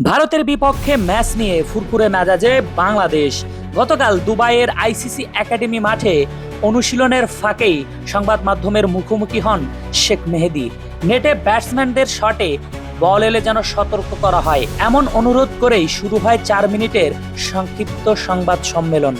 ভারতের বিপক্ষে ম্যাচ নিয়ে ফুরফুরে মেজাজে বাংলাদেশ। গতকাল দুবাইয়ের আইসিসি একাডেমি মাঠে অনুশীলনের ফাঁকেই সংবাদ মাধ্যমের মুখোমুখি হন শেখ মেহেদি। নেটে ব্যাটসম্যানদের শটে বল এলে যেন সতর্ক করা হয়। এমন অনুরোধ করেই শুরু হয় চার মিনিটের সংক্ষিপ্ত সংবাদ সম্মেলন।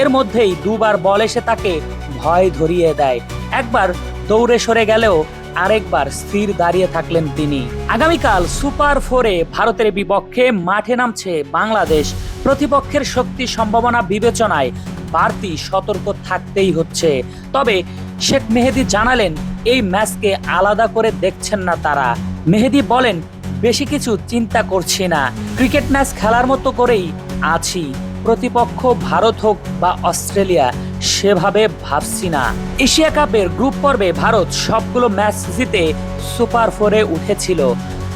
এর মধ্যেই দুবার বল এসে তাকে ভয় ধরিয়ে দেয়। একবার দৌড়ে সরে গেলেও আরেকবার স্থির দাঁড়িয়ে থাকলেন তিনি। আগামীকাল সুপার ফোরে ভারতের বিপক্ষে মাঠে নামছে বাংলাদেশ। প্রতিপক্ষের শক্তি সম্ভাবনা বিবেচনায় বাড়তি সতর্ক থাকতেই হচ্ছে। তবে শেখ মেহেদি জানালেন, এই ম্যাচকে আলাদা করে দেখছেন না তারা। মেহেদি বলেন, বেশি কিছু চিন্তা করছি না। ক্রিকেট ম্যাচ খেলার মতো করেই আছি। প্রতিপক্ষ ভারত হোক বা অস্ট্রেলিয়া সেভাবে ভাবছি না। এশিয়া কাপের গ্রুপ পর্বে ভারত সবগুলো ম্যাচ জিতে সুপার ফোরে উঠেছিল।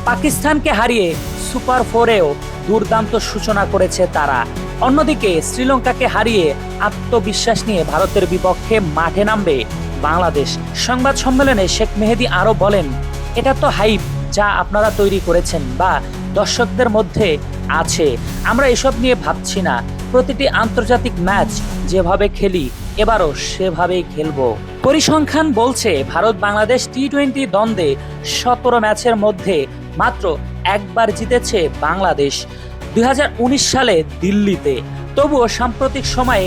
পাকিস্তানকে হারিয়ে সুপার ফোরেও দুর্দান্ত সূচনা করেছে তারা। অন্যদিকে শ্রীলঙ্কাকে হারিয়ে আত্মবিশ্বাস নিয়ে ভারতের বিপক্ষে মাঠে নামবে বাংলাদেশ। সংবাদ সম্মেলনে শেখ মেহেদি আরও বলেন, এটা তো হাইপ যা আপনারা তৈরি করেছেন বা দর্শকদের মধ্যে আছে। আমরা এসব নিয়ে ভাবছি না। প্রতিটি আন্তর্জাতিক ম্যাচ যেভাবে খেলি, এবারও সেভাবেই খেলব। পরিসংখ্যান বলছে ভারত বাংলাদেশ টি টোয়েন্টি দ্বন্দ্বে সতেরো ম্যাচের মধ্যে মাত্র একবার জিতেছে বাংলাদেশ। দুই হাজার উনিশ সালে দিল্লিতে। তবুও সাম্প্রতিক সময়ে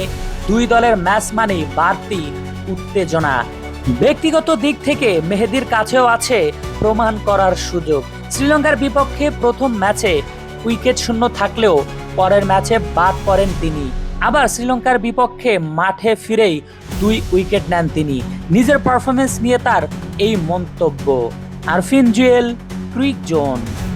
দুই দলের ম্যাচ মানেই বাড়তি উত্তেজনা। ব্যক্তিগত দিক থেকে মেহেদির কাছেও আছে প্রমাণ করার সুযোগ। শ্রীলঙ্কার বিপক্ষে প্রথম ম্যাচে উইকেট শূন্য থাকলেও পরের ম্যাচে বাদ পড়েন তিনি। আবার শ্রীলঙ্কার বিপক্ষে মাঠে ফিরেই দুই উইকেট নেন তিনি। নিজের পারফরমেন্স নিয়ে তার এই মন্তব্য। Arfin Jewel, cric zone.